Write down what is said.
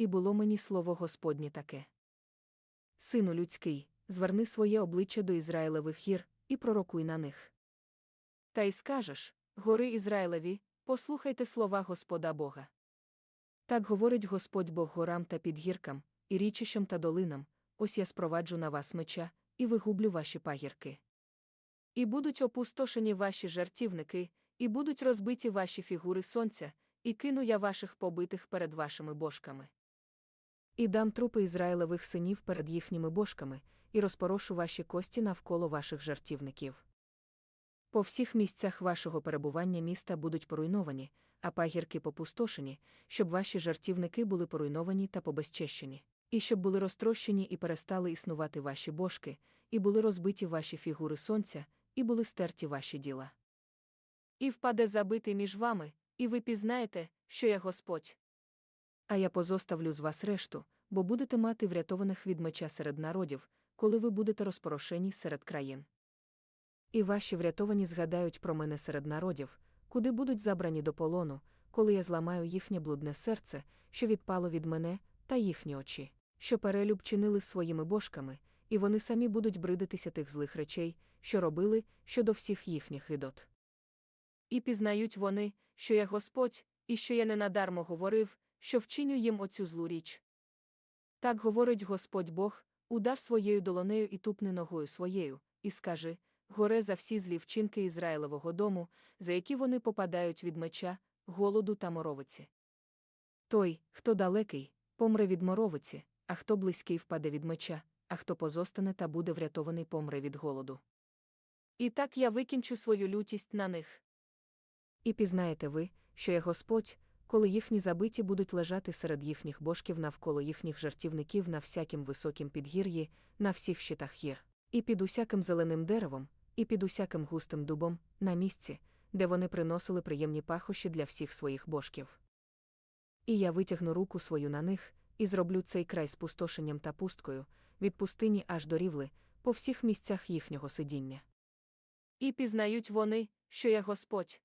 І було мені слово Господнє таке. Сину людський, зверни своє обличчя до Ізраїлевих гір і пророкуй на них. Та й скажеш, гори Ізраїлеві, послухайте слова Господа Бога. Так говорить Господь Бог горам та підгіркам, і річищам та долинам, ось я спроваджу на вас меча, і вигублю ваші пагірки. І будуть опустошені ваші жартівники, і будуть розбиті ваші фігури сонця, і кину я ваших побитих перед вашими божками. І дам трупи Ізраїлевих синів перед їхніми божками, і розпорошу ваші кості навколо ваших жартівників. По всіх місцях вашого перебування міста будуть поруйновані, а пагірки попустошені, щоб ваші жартівники були поруйновані та побезчещені, і щоб були розтрощені і перестали існувати ваші божки, і були розбиті ваші фігури сонця, і були стерті ваші діла. І впаде забитий між вами, і ви пізнаєте, що я Господь. А я позоставлю з вас решту, бо будете мати врятованих від меча серед народів, коли ви будете розпорошені серед країн. І ваші врятовані згадають про мене серед народів, куди будуть забрані до полону, коли я зламаю їхнє блудне серце, що відпало від мене, та їхні очі, що перелюб чинили своїми божками, і вони самі будуть бридитися тих злих речей, що робили щодо всіх їхніх гидот. І пізнають вони, що я Господь, і що я ненадармо говорив, що вчиню їм оцю злу річ. Так говорить Господь Бог, удав своєю долонею і тупни ногою своєю, і скажи горе за всі злі вчинки Ізраїлевого дому, за які вони попадають від меча, голоду та моровиці. Той, хто далекий, помре від моровиці, а хто близький впаде від меча, а хто позостане та буде врятований помре від голоду. І так я викінчу свою лютість на них. І пізнаєте ви, що я Господь, коли їхні забиті будуть лежати серед їхніх божків навколо їхніх жартівників на всякім високім підгір'ї, на всіх щитах гір, і під усяким зеленим деревом, і під усяким густим дубом, на місці, де вони приносили приємні пахощі для всіх своїх божків. І я витягну руку свою на них, і зроблю цей край спустошенням та пусткою, від пустині аж до рівли, по всіх місцях їхнього сидіння. І пізнають вони, що я Господь.